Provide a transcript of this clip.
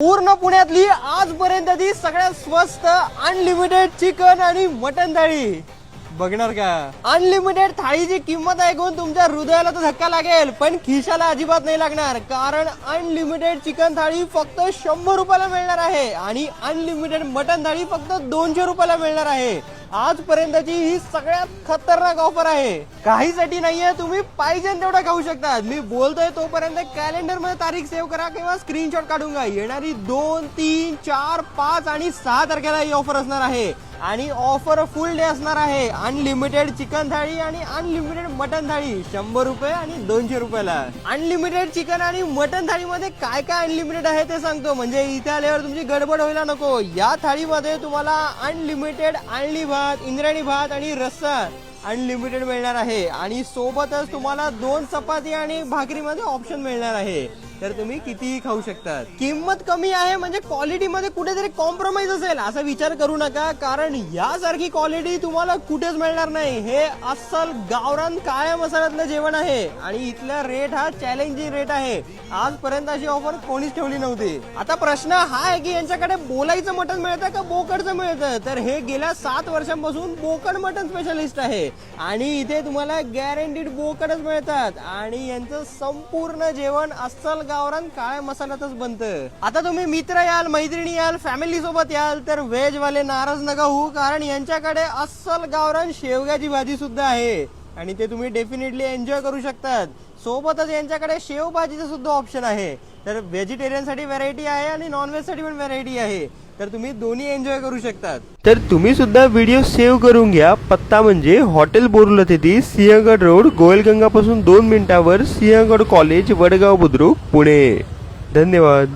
पूर्ण पुण्यातली आजपर्यंतची सगळ्यात स्वस्त अनलिमिटेड चिकन आणि मटन थाळी. बघणार का? अनलिमिटेड थाळीची किंमत ऐकून तुमच्या हृदयाला तर धक्का लागेल पण खिशाला अजिबात नाही लागणार कारण अनलिमिटेड चिकन थाळी फक्त शंभर रुपयाला मिळणार आहे आणि अनलिमिटेड मटन थाळी फक्त दोनशे रुपयाला मिळणार आहे. आजपर्यंतची ही सगळ्यात खतरनाक ऑफर आहे. काहीसाठी नाहीये तुम्ही पाहिजे तेवढं खाऊ शकता मी बोलतोय तोपर्यंत कॅलेंडरमध्ये तारीख सेव्ह करा किंवा स्क्रीनशॉट काढून घ्या. येणारी दोन तीन चार पाच आणि सहा तारखेला ही ऑफर असणार आहे. आणि ऑफर फुल डे असणार आहे. अनलिमिटेड चिकन थाळी आणि अनलिमिटेड मटन थाळी. शंभर रुपये आणि दोनशे रुपयाला. अनलिमिटेड चिकन आणि मटन थाळीमध्ये काय काय अनलिमिटेड आहे ते सांगतो. म्हणजे इथे आल्यावर तुमची गडबड व्हायला नको. या थाळीमध्ये तुम्हाला अनलिमिटेड आणली भात इंद्रायणी भात आणि रस्सा अनलिमिटेड मिळणार आहे. आणि सोबतच तुम्हाला दोन चपाती आणि भाकरीमध्ये ऑप्शन मिळणार आहे. तर तुम्ही कितीही खाऊ शकतात. किंमत कमी आहे म्हणजे क्वालिटी मध्ये कुठेतरी कॉम्प्रोमाइज असेल असा विचार करू नका. कारण यासारखी क्वालिटी तुम्हाला कुठेच मिळणार नाही. हे अस्सल गावरान काळ्या मसाल्यातलं जेवण आहे. आणि इथला रेट हा चॅलेंजिंग रेट आहे. आजपर्यंत अशी ऑफर कोणीच ठेवली नव्हती. आता प्रश्न हा आहे की यांच्याकडे बोलायचं मटण मिळतं का बोकडचं मिळतं? तर हे गेल्या सात वर्षांपासून बोकड मटण स्पेशलिस्ट आहे. आणि इथे तुम्हाला गॅरंटीड बोकडच मिळतात. आणि यांचं संपूर्ण जेवण अस्सल गावरान काळ्या मसाल्यातच बनतं? आता तुम्ही मित्र याल मैत्रिणी याल फॅमिली सोबत याल तर व्हेज वाले नाराज नका होऊ कारण यांच्याकडे अस्सल गावरान शेवग्याची भाजी सुद्धा आहे. आणि ते तुम्ही डेफिनेटली एन्जॉय करू शकतात. सोबतच यांच्याकडे शेव भाजीचं सुद्धा ऑप्शन आहे. तर व्हेजिटेरियनसाठी व्हरायटी आहे आणि नॉनव्हेजसाठी पण व्हरायटी आहे. तर तुम्ही दोन्ही एन्जॉय करू शकतात. तर तुम्ही सुद्धा व्हिडिओ सेव्ह करून घ्या. पत्ता म्हणजे हॉटेल बोरुला येथे सिंहगड रोड गोयलगंगापासून दोन मिनिटावर सिंहगड कॉलेज वडगाव बुद्रुक पुणे. धन्यवाद.